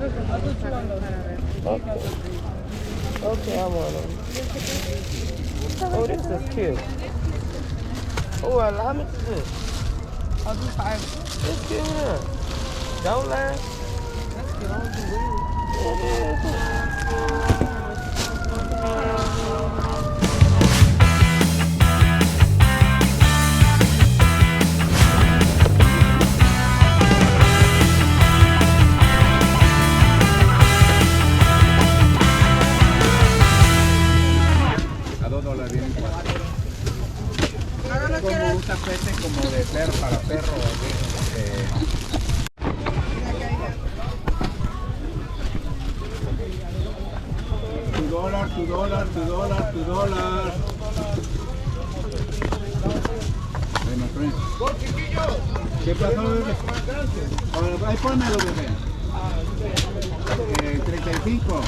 Okay. Okay, I want them. Oh, this is cute. Oh, how much is this? I'll do five. It's cute, huh? Don't lie. That's. I'll do weird. It is. Como un tapete como de perro para perro. eh, Tu dólar, tu dólar, tu dólar, tu dólar. Bueno, friend. ¿Qué pasó, bebé? Ahí pónmelo, bebé. Eh, 35.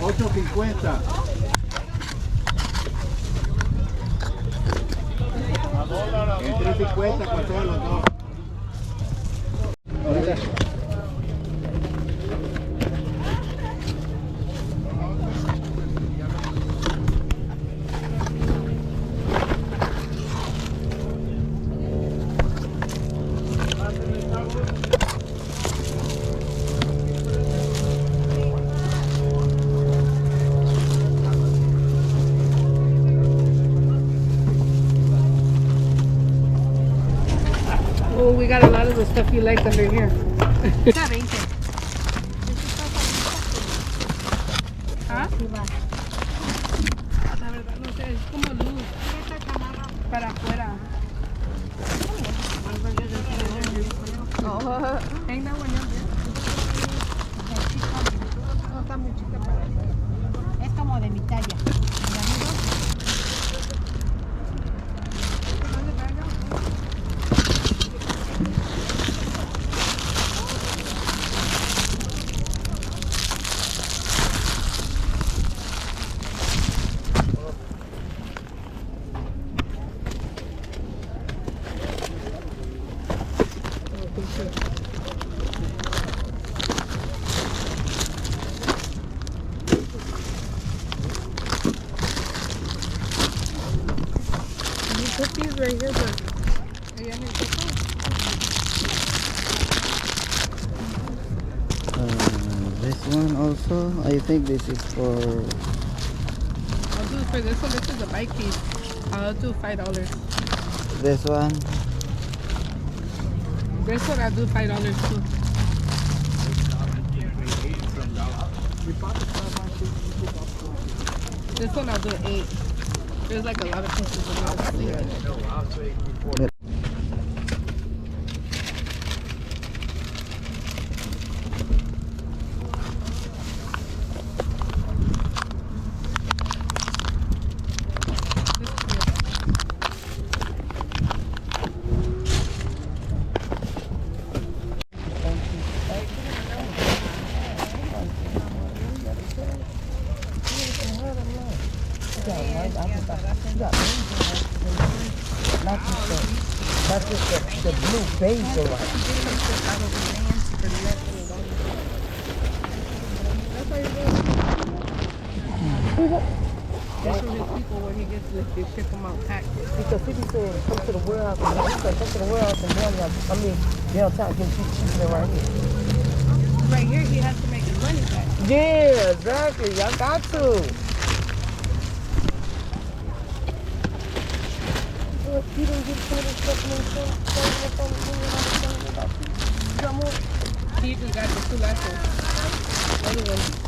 8.50. En 350 con todos los dos. You like under here. La verdad no sé, es como luz. Para afuera. Es como de mi talla. Put right here, but. Allá en el coco. Uh, this one also, I think this is for I'll do for this one. This is a bike piece. I'll do five dollars. this one. This one I'll do five dollars too. This one I'll do eight. There's like a lot of pieces in This is his people when he gets they out. Because he be saying, come to the come to the. I mean, you right here. Right here, he has to make his money back. Yeah, exactly. Y'all got to. You got? He just got the two. Other one.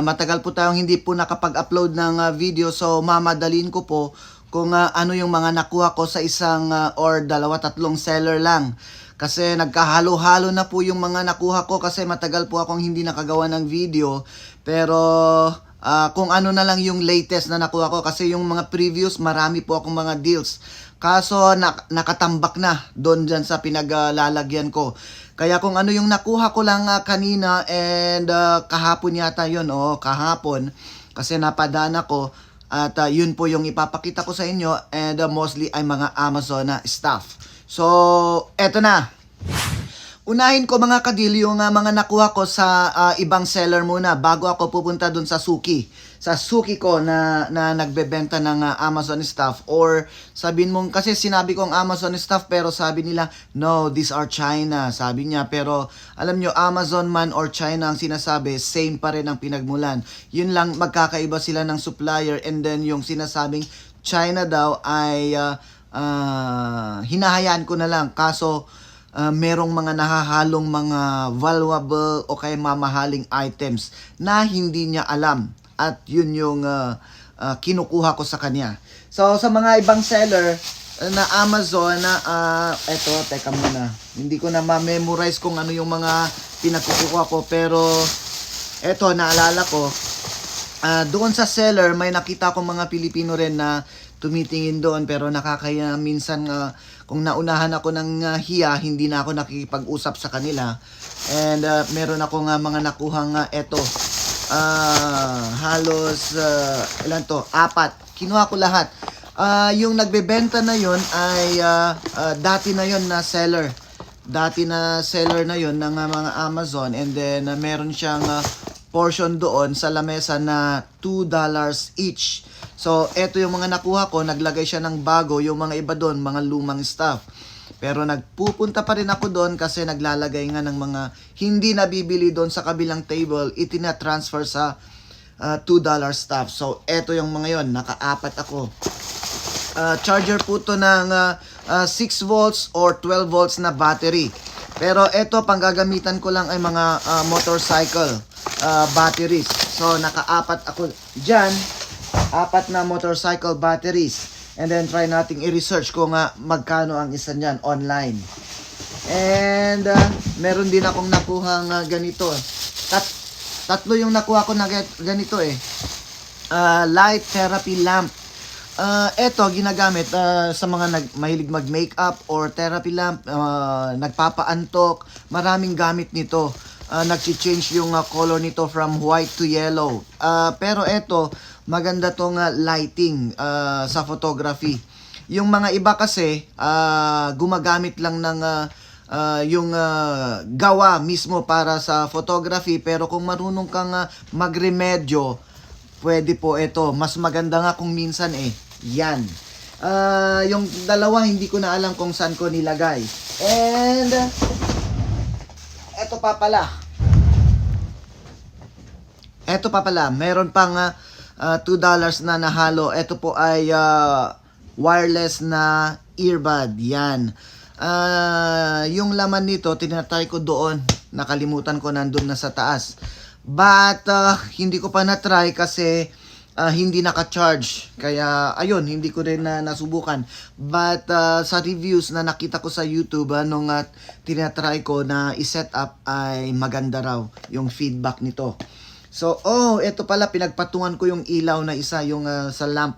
Matagal po tayong hindi po nakapag-upload ng ah, video. So, mamadalin ko po kung ah, ano yung mga nakuha ko sa isang ah, or dalawa tatlong seller lang. Kasi nagkahalo-halo na po yung mga nakuha ko kasi matagal po akong hindi nakagawa ng video. Pero ah, kung ano na lang yung latest na nakuha ko kasi yung mga previous marami po akong mga deals. Kaso nak- nakatambak na doon dyan sa pinaglalagyan ko. Kaya kung ano yung nakuha ko lang ah, kanina and ah, kahapon yata yun, oh, kahapon. Kasi napadaan ako at ah, yun po yung ipapakita ko sa inyo and ah, mostly ay mga Amazon na stuff. So, eto na. Unahin ko mga kadil yung ah, mga nakuha ko sa ah, ibang seller muna bago ako pupunta dun sa Suki. Sa Suki ko na, na nagbebenta ng ah, Amazon stuff or sabihin mong kasi sinabi kong Amazon stuff pero sabi nila no these are China sabi niya. Pero alam nyo Amazon man or China ang sinasabi same pa rin ang pinagmulan. Yun lang magkakaiba sila ng supplier and then yung sinasabing China daw ay ah, ah, hinahayaan ko na lang. Kaso ah, merong mga nahahalong mga valuable o kaya mamahaling items na hindi niya alam at yun yung ah, ah, kinukuha ko sa kanya. So sa mga ibang seller ah, na Amazon na ah, eto teka muna. Hindi ko na ma-memorize kung ano yung mga pinagkukuha ko pero eto naalala ko Ah, doon sa seller, may nakita akong mga Pilipino rin na tumitingin doon pero nakakaya minsan nga kung naunahan ako ng ah, hiya, hindi na ako nakikipag-usap sa kanila. And ah, meron ako nga mga nakuhang nga eto. Ah, halos ah, ilan to? Apat. Kinuha ko lahat. Ah, yung nagbebenta na yon ay ah, ah, dati na yon na seller dati na seller na yon ng ah, mga Amazon and then ah, meron siyang ah, portion doon sa lamesa na $2 each. So, eto yung mga nakuha ko, naglagay siya ng bago, yung mga iba doon, mga lumang stuff. Pero nagpupunta pa rin ako doon kasi naglalagay nga ng mga hindi nabibili doon sa kabilang table, itina-transfer sa ah, $2 stuff. So, eto yung mga yon nakaapat ako. Uh, charger po to ng uh, uh, 6 volts or 12 volts na battery. Pero ito, pang gagamitan ko lang ay mga uh, motorcycle uh, batteries. So, nakaapat ako dyan. Apat na motorcycle batteries. And then, try nating i-research kung uh, magkano ang isa niyan online. And, uh, meron din akong nakuhang uh, ganito. Tat tatlo yung nakuha ko na ganito eh. Uh, light therapy lamp. Ah, eto ginagamit ah, sa mga nag mahilig mag-makeup or therapy lamp, ah, nagpapaantok, maraming gamit nito. Ah, nagchi-change yung ah, color nito from white to yellow. Ah, pero eto, maganda tong ah, lighting ah, sa photography. Yung mga iba kasi ah, gumagamit lang ng ah, ah, yung ah, gawa mismo para sa photography pero kung marunong kang ah, magremedyo, pwede po ito. Mas maganda nga kung minsan eh. Yan. Ah, yung dalawa hindi ko na alam kung saan ko nilagay. And eto pa pala. Eto pa pala, meron pang ah, ah, $2 na nahalo. Ito po ay ah, wireless na earbud. Yan. Ah, yung laman nito, tinatry ko doon. Nakalimutan ko nandun na sa taas. But, ah, hindi ko pa na-try kasi ah, hindi naka-charge. Kaya, ayun, hindi ko rin na nasubukan. But, ah, sa reviews na nakita ko sa YouTube, ah, nung ah, tinatry ko na i-set up ay maganda raw yung feedback nito. So, oh, ito pala, pinagpatungan ko yung ilaw na isa, yung ah, sa lamp.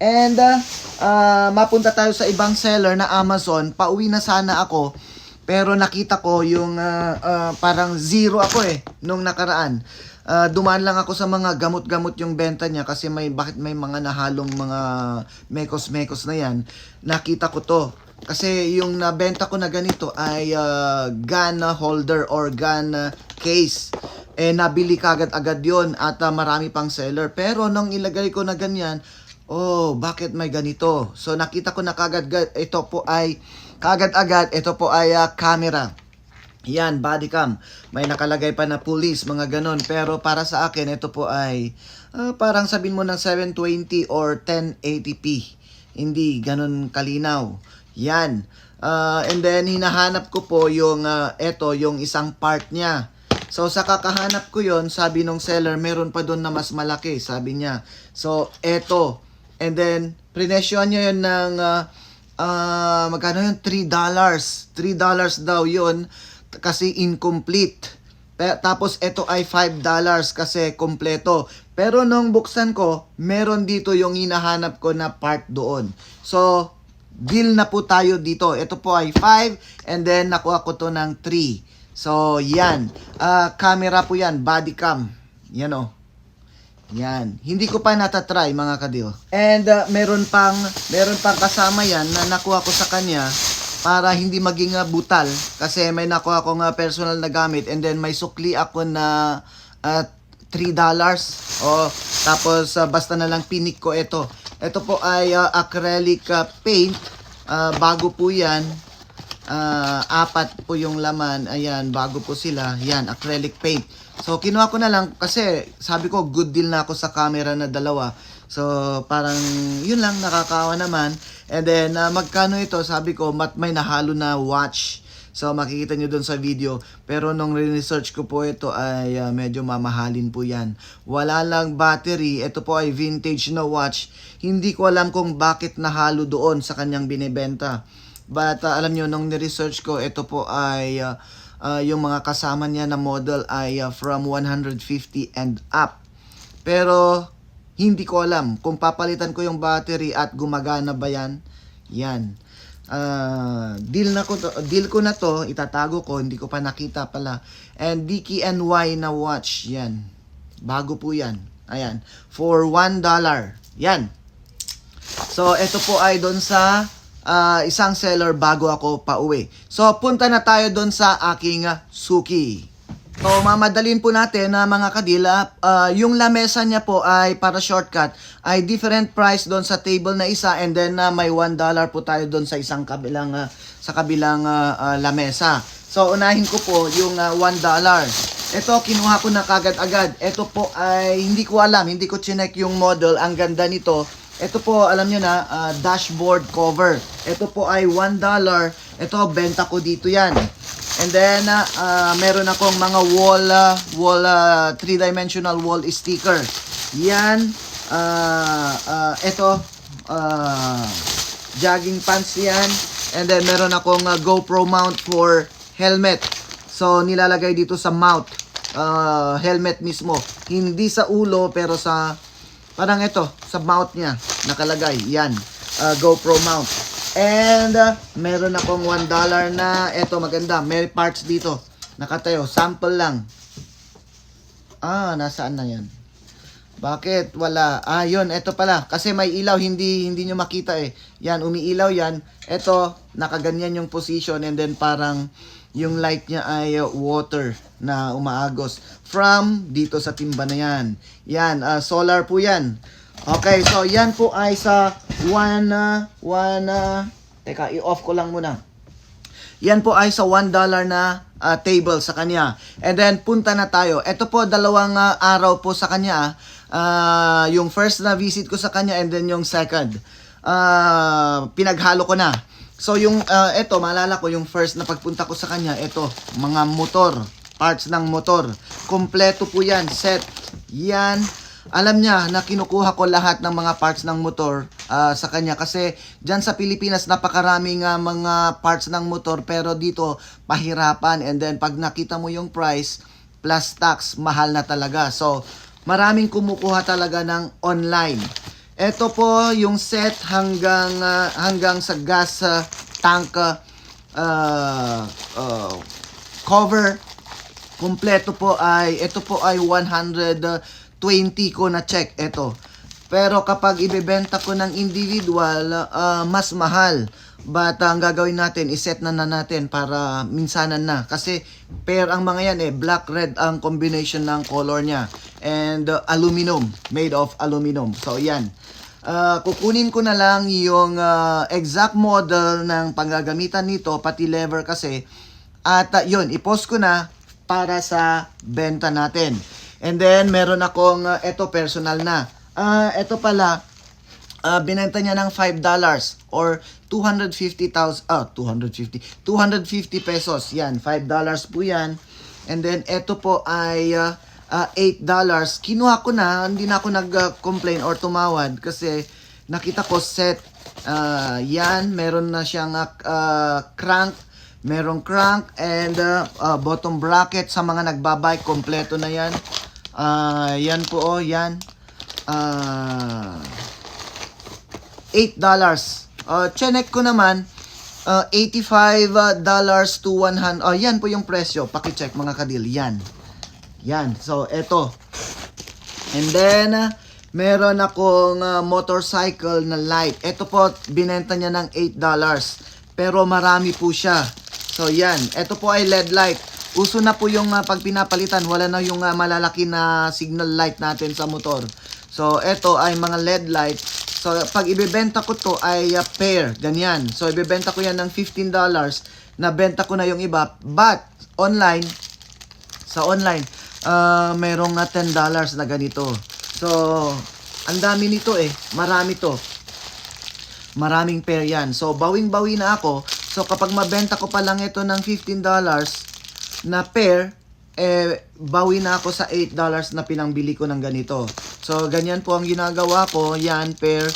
And, ah, ah, mapunta tayo sa ibang seller na Amazon. Pauwi na sana ako. Pero nakita ko yung ah, ah, parang zero ako eh, nung nakaraan. Ah, dumaan lang ako sa mga gamot-gamot yung benta niya kasi may bakit may mga nahalong mga mekos-mekos na yan. Nakita ko to. Kasi yung nabenta ko na ganito ay ah, gun holder or gun case. Eh nabili kagad agad yon at ah, marami pang seller. Pero nung ilagay ko na ganyan, oh, bakit may ganito? So nakita ko na kagad ito po ay kagad agad ito po ay ah, camera. Yan, body cam. May nakalagay pa na police, mga ganon. Pero para sa akin, ito po ay ah, parang sabihin mo ng 720 or 1080p. Hindi ganon kalinaw. Yan. Ah, and then, hinahanap ko po yung, ah, eto, yung isang part niya. So, sa kakahanap ko yon sabi nung seller, meron pa doon na mas malaki, sabi niya. So, eto, And then, prinesyoan niya yun ng, ah, ah, magkano yun? 3 dollars. 3 dollars daw yun t- kasi incomplete. Tapos, ito ay 5 dollars kasi kompleto. Pero nung buksan ko, meron dito yung hinahanap ko na part doon. So, deal na po tayo dito. Ito po ay 5 and then nakuha ko to ng 3. So, yan. Ah, camera po yan, body cam. Yan o. Yan. Hindi ko pa natatry mga kadil. And uh, meron pang meron pang kasama yan na nakuha ko sa kanya para hindi maging uh, butal kasi may nakuha akong uh, personal na gamit and then may sukli ako na uh, 3 dollars. O tapos uh, basta na lang pinik ko ito. Ito po ay uh, acrylic uh, paint. Uh, bago po 'yan. Ah, apat po yung laman. Ayan, bago po sila. Yan, acrylic paint. So, kinuha ko na lang kasi sabi ko, good deal na ako sa camera na dalawa. So, parang yun lang, nakakawa naman. And then, ah, magkano ito? Sabi ko, mat may nahalo na watch. So, makikita nyo dun sa video. Pero nung research ko po ito ay ah, medyo mamahalin po yan. Wala lang battery. Ito po ay vintage na watch. Hindi ko alam kung bakit nahalo doon sa kanyang binibenta. But uh, alam nyo, nung ni-research ko, ito po ay uh, uh, yung mga kasama niya na model ay uh, from 150 and up. Pero hindi ko alam kung papalitan ko yung battery at gumagana ba yan. Yan. Uh, deal na ko to, deal ko na to, itatago ko, hindi ko pa nakita pala. And DKNY na watch, yan. Bago po yan. Ayan. For $1. Yan. So, ito po ay doon sa ah, isang seller bago ako pauwi. So, punta na tayo doon sa aking ah, suki. So, mamadalin po natin na mga kadila, ah, yung lamesa niya po ay para shortcut, ay different price doon sa table na isa and then ah, may 1 dollar po tayo doon sa isang kabilang ah, sa kabilang ah, ah, lamesa. So, unahin ko po yung ah, 1 dollar. Ito, kinuha ko na kagad-agad. Ito po ay, hindi ko alam, hindi ko chinek yung model. Ang ganda nito. Ito po, alam nyo na, ah, dashboard cover. Ito po ay $1. Ito, benta ko dito yan. And then, ah, ah, meron akong mga wall, ah, wall, ah, three-dimensional wall sticker. Yan. ah ah, ito, ah, jogging pants yan. And then, meron akong ah, GoPro mount for helmet. So, nilalagay dito sa mount. ah, helmet mismo. Hindi sa ulo, pero sa Parang ito, sa mount niya, nakalagay. Yan, uh, GoPro mount. And, uh, meron akong $1 na, ito maganda, may parts dito. Nakatayo, sample lang. Ah, nasaan na yan? Bakit wala? Ah, yun, ito pala. Kasi may ilaw, hindi hindi nyo makita eh. Yan, umiilaw yan. Ito, nakaganyan yung position and then parang yung light niya ay uh, water na umaagos from dito sa timba na yan. Yan, uh, solar po yan. Okay, so yan po ay sa uh, one, uh, teka, i-off ko lang muna. Yan po ay sa $1 na ah, table sa kanya. And then punta na tayo. Ito po dalawang ah, araw po sa kanya. Ah, yung first na visit ko sa kanya and then yung second. Ah, pinaghalo ko na. So yung ah, ito maalala ko yung first na pagpunta ko sa kanya, ito mga motor, parts ng motor. Kompleto po yan, set. Yan. Alam niya na kinukuha ko lahat ng mga parts ng motor ah, sa kanya. Kasi diyan sa Pilipinas napakaraming ah, mga parts ng motor pero dito pahirapan. And then pag nakita mo yung price plus tax mahal na talaga. So maraming kumukuha talaga ng online ito po yung set hanggang ah, hanggang sa gas ah, tank ah, ah, cover Kompleto po ay, ito po ay 120 ko na check, ito. Pero kapag ibebenta ko ng individual, ah, mas mahal. But ang gagawin natin, iset na na natin para minsanan na. Kasi pair ang mga yan eh, black-red ang combination ng color niya. And ah, aluminum, made of aluminum. So yan. Ah, kukunin ko na lang yung ah, exact model ng panggagamitan nito, pati lever kasi. At ah, yun, ipost ko na para sa benta natin. And then, meron akong, uh, personal na. Ah, eto pala, ah, binenta niya ng $5 or 250,000, ah, 250, 250 pesos. Yan, $5 po yan. And then, eto po ay ah, ah, $8. Kinuha ko na, hindi na ako nag-complain or tumawad kasi nakita ko set. Ah, yan, meron na siyang ah, crank, merong crank and ah, ah, bottom bracket sa mga nagbabike, kompleto na yan. Ah, yan po oh, yan. Ah, $8. Uh, chinek ko naman, uh, $85 dollars to 100. Oh, yan po yung presyo. Paki-check mga kadil. Yan. Yan. So, eto. And then, uh, meron akong uh, motorcycle na light. Ito po, binenta niya ng $8. dollars. Pero marami po siya. So, yan. Ito po ay LED light. Uso na po yung uh, pag pinapalitan, wala na yung uh, malalaki na signal light natin sa motor. So, ito ay mga LED light. So, pag ibebenta ko to ay uh, pair, ganyan. So, ibebenta ko yan ng $15. Nabenta ko na yung iba. But, online, sa online, uh, merong na $10 na ganito. So, ang dami nito eh. Marami to. Maraming pair yan. So, bawing-bawi na ako. So, kapag mabenta ko pa lang ito ng $15 na pair, eh, bawi na ako sa $8 na pinangbili ko ng ganito. So, ganyan po ang ginagawa ko. Yan, pair.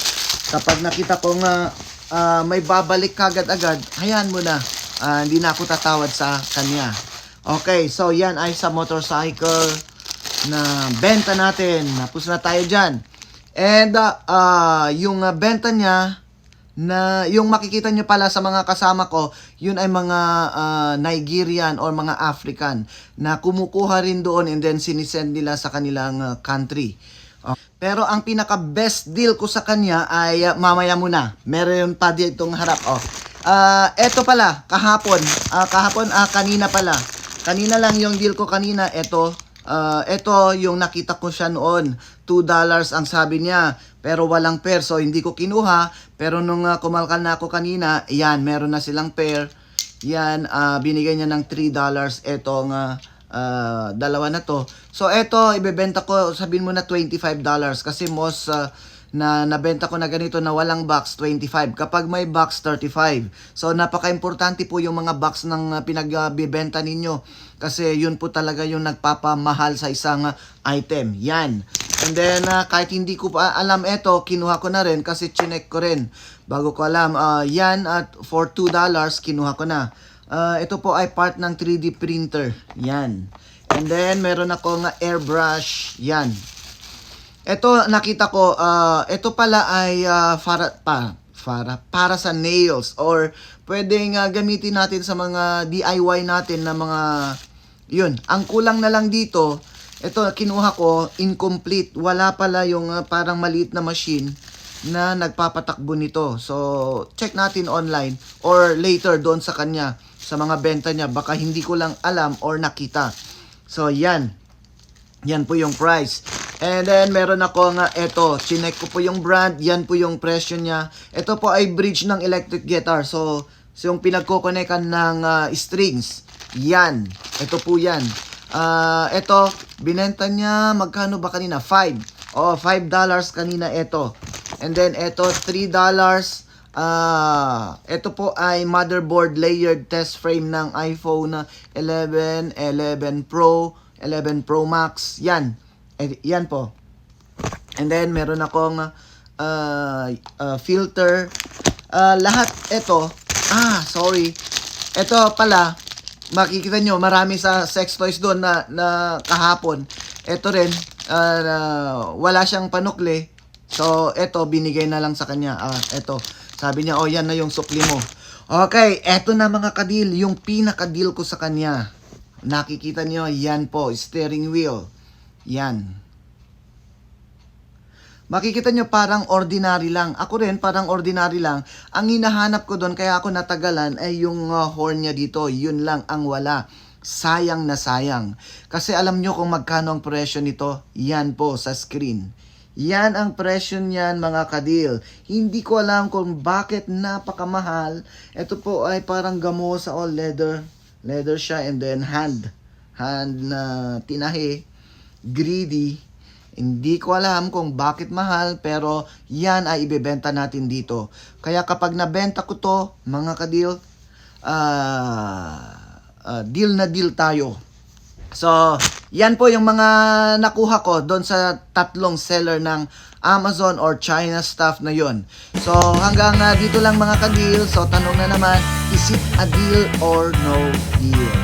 Kapag nakita ko nga ah, may babalik kagad agad, hayaan mo na. Ah, hindi na ako tatawad sa kanya. Okay, so yan ay sa motorcycle na benta natin. Napos na tayo dyan. And ah, ah, yung ah, benta niya na yung makikita nyo pala sa mga kasama ko, yun ay mga ah, Nigerian or mga African na kumukuha rin doon and then sinisend nila sa kanilang ah, country. Oh. Pero ang pinaka best deal ko sa kanya ay ah, mamaya muna. Meron pa ditong harap. Oh. Ah, eto pala, kahapon. Ah, kahapon, ah, kanina pala. Kanina lang yung deal ko kanina. Eto, ah, eto yung nakita ko siya noon. $2 ang sabi niya. Pero walang pair. So, hindi ko kinuha. Pero nung ah, kumalkal na ako kanina, yan, meron na silang pair. Yan, ah, binigay niya ng $3. Etong ah, ah, dalawa na to. So, eto, ibebenta ko, sabihin mo na $25 kasi most ah, na nabenta ko na ganito na walang box, 25. Kapag may box, 35. So, napaka-importante po yung mga box ng uh, pinagbibenta ninyo. Kasi yun po talaga yung nagpapamahal sa isang ah, item. Yan. And then, ah, kahit hindi ko pa alam ito, kinuha ko na rin kasi chinek ko rin. Bago ko alam, ah, yan at for $2, kinuha ko na. Ah, ito po ay part ng 3D printer. Yan. And then, meron akong ah, airbrush. Yan. Ito nakita ko, ah, ito pala ay ah, para pa para para sa nails or pwedeng ah, gamitin natin sa mga DIY natin na mga yun. Ang kulang na lang dito, ito kinuha ko incomplete. Wala pala yung ah, parang maliit na machine na nagpapatakbo nito. So, check natin online or later doon sa kanya sa mga benta niya baka hindi ko lang alam or nakita. So, yan. Yan po yung price. And then, meron ako nga, eto, chinek ko po yung brand, yan po yung presyo niya. Ito po ay bridge ng electric guitar. So, so yung pinagkukonekan ng ah, strings. Yan. Ito po yan. Ah, ito, binenta niya, magkano ba kanina? 5. Oh, 5 dollars kanina ito. And then, ito, 3 dollars. Ah, ito po ay motherboard layered test frame ng iPhone 11, 11 Pro, 11 Pro Max. Yan. Eh, yan po. And then, meron akong uh, uh, filter. Ah, lahat ito. Ah, sorry. Ito pala, makikita nyo, marami sa sex toys doon na, na kahapon. Ito rin, ah, na wala siyang panukli. So, ito, binigay na lang sa kanya. Ah, ito. Sabi niya, oh, yan na yung supli mo. Okay, eto na mga kadil, yung pinaka-deal ko sa kanya. Nakikita niyo, yan po, steering wheel. Yan. Makikita nyo parang ordinary lang. Ako rin parang ordinary lang. Ang hinahanap ko doon kaya ako natagalan ay yung uh, horn niya dito. Yun lang ang wala. Sayang na sayang. Kasi alam nyo kung magkano ang presyo nito? Yan po sa screen. Yan ang presyo niyan mga kadil. Hindi ko alam kung bakit napakamahal. Ito po ay parang gamo sa all leather. Leather siya and then hand. Hand na tinahi. Greedy. Hindi ko alam kung bakit mahal pero yan ay ibebenta natin dito. Kaya kapag nabenta ko to, mga kadil, ah ah, deal na deal tayo. So, yan po yung mga nakuha ko doon sa tatlong seller ng Amazon or China stuff na yon. So hanggang ah, dito lang mga ka-deal. So tanong na naman, is it a deal or no deal?